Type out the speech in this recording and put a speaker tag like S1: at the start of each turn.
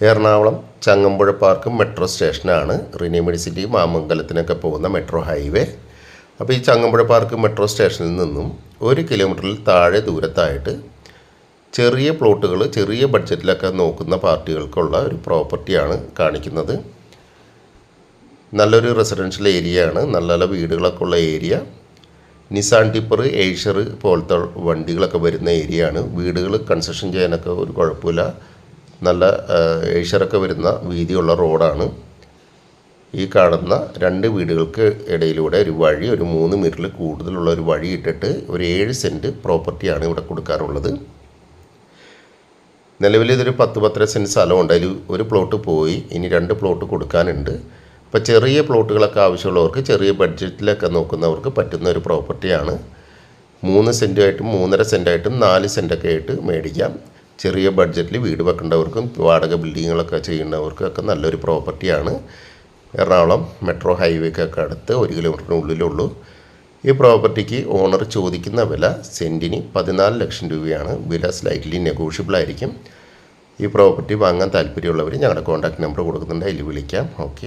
S1: Ernakulam Changampuzha park metro സ്റ്റേഷനാണ്. Rini Medicity മാമംഗലത്തിനൊക്കെ പോകുന്ന metro highway. അപ്പോൾ ഈ ചങ്ങമ്പുഴ പാർക്ക് മെട്രോ സ്റ്റേഷനിൽ നിന്നും ഒരു കിലോമീറ്ററിൽ താഴെ ദൂരത്തായിട്ട് ചെറിയ പ്ലോട്ടുകൾ ചെറിയ ബഡ്ജറ്റിലൊക്കെ നോക്കുന്ന പാർട്ടികൾക്കുള്ള ഒരു പ്രോപ്പർട്ടിയാണ് കാണിക്കുന്നത്. നല്ലൊരു റെസിഡൻഷ്യൽ ഏരിയ ആണ് നല്ല നല്ല വീടുകളൊക്കെ ഉള്ള ഏരിയ. നിസാൻ ടിപ്പർ ഏഷ്യർ പോലത്തെ വണ്ടികളൊക്കെ വരുന്ന ഏരിയയാണ്. വീടുകൾ കൺസ്ട്രക്ഷൻ ചെയ്യാനൊക്കെ ഒരു കുഴപ്പമില്ല. നല്ല ഏഷ്യറൊക്കെ വരുന്ന വീതിയുള്ള റോഡാണ്. ഈ കാണുന്ന രണ്ട് വീടുകൾക്ക് ഇടയിലൂടെ ഒരു വഴി ഒരു മൂന്ന് മീറ്ററിൽ കൂടുതലുള്ള ഒരു വഴി ഇട്ടിട്ട് ഒരു ഏഴ് സെന്റ് പ്രോപ്പർട്ടിയാണ് ഇവിടെ കൊടുക്കാറുള്ളത്. നിലവിൽ ഇതൊരു പത്ത് പത്തര സെന്റ് സ്ഥലമുണ്ട്. അതിൽ ഒരു പ്ലോട്ട് പോയി ഇനി രണ്ട് പ്ലോട്ട് കൊടുക്കാനുണ്ട്. അപ്പോൾ ചെറിയ പ്ലോട്ടുകളൊക്കെ ആവശ്യമുള്ളവർക്ക് ചെറിയ ബഡ്ജറ്റിലൊക്കെ നോക്കുന്നവർക്ക് പറ്റുന്ന ഒരു പ്രോപ്പർട്ടിയാണ്. മൂന്ന് സെന്റുമായിട്ടും മൂന്നര സെന്റായിട്ടും നാല് സെന്റൊക്കെ ആയിട്ട് മേടിക്കാം. ചെറിയ ബഡ്ജറ്റിൽ വീട് വെക്കേണ്ടവർക്കും വാടക ബിൽഡിങ്ങുകളൊക്കെ ചെയ്യുന്നവർക്കും ഒക്കെ നല്ലൊരു പ്രോപ്പർട്ടിയാണ് എറണാകുളം മെട്രോ ഹൈവേക്കൊക്കെ അടുത്ത് ഒരു കിലോമീറ്ററിനുള്ളിലുള്ളൂ ഈ പ്രോപ്പർട്ടിക്ക് ഓണർ ചോദിക്കുന്ന വില സെന്റിന് പതിനാല് ലക്ഷം രൂപയാണ്. വില സ്ലൈറ്റ്ലി നെഗോഷ്യബിൾ ആയിരിക്കും. ഈ പ്രോപ്പർട്ടി വാങ്ങാൻ താല്പര്യമുള്ളവർ ഞങ്ങളുടെ കോൺടാക്ട് നമ്പർ കൊടുക്കുന്നുണ്ട്. അതിൽ വിളിക്കാം. ഓക്കെ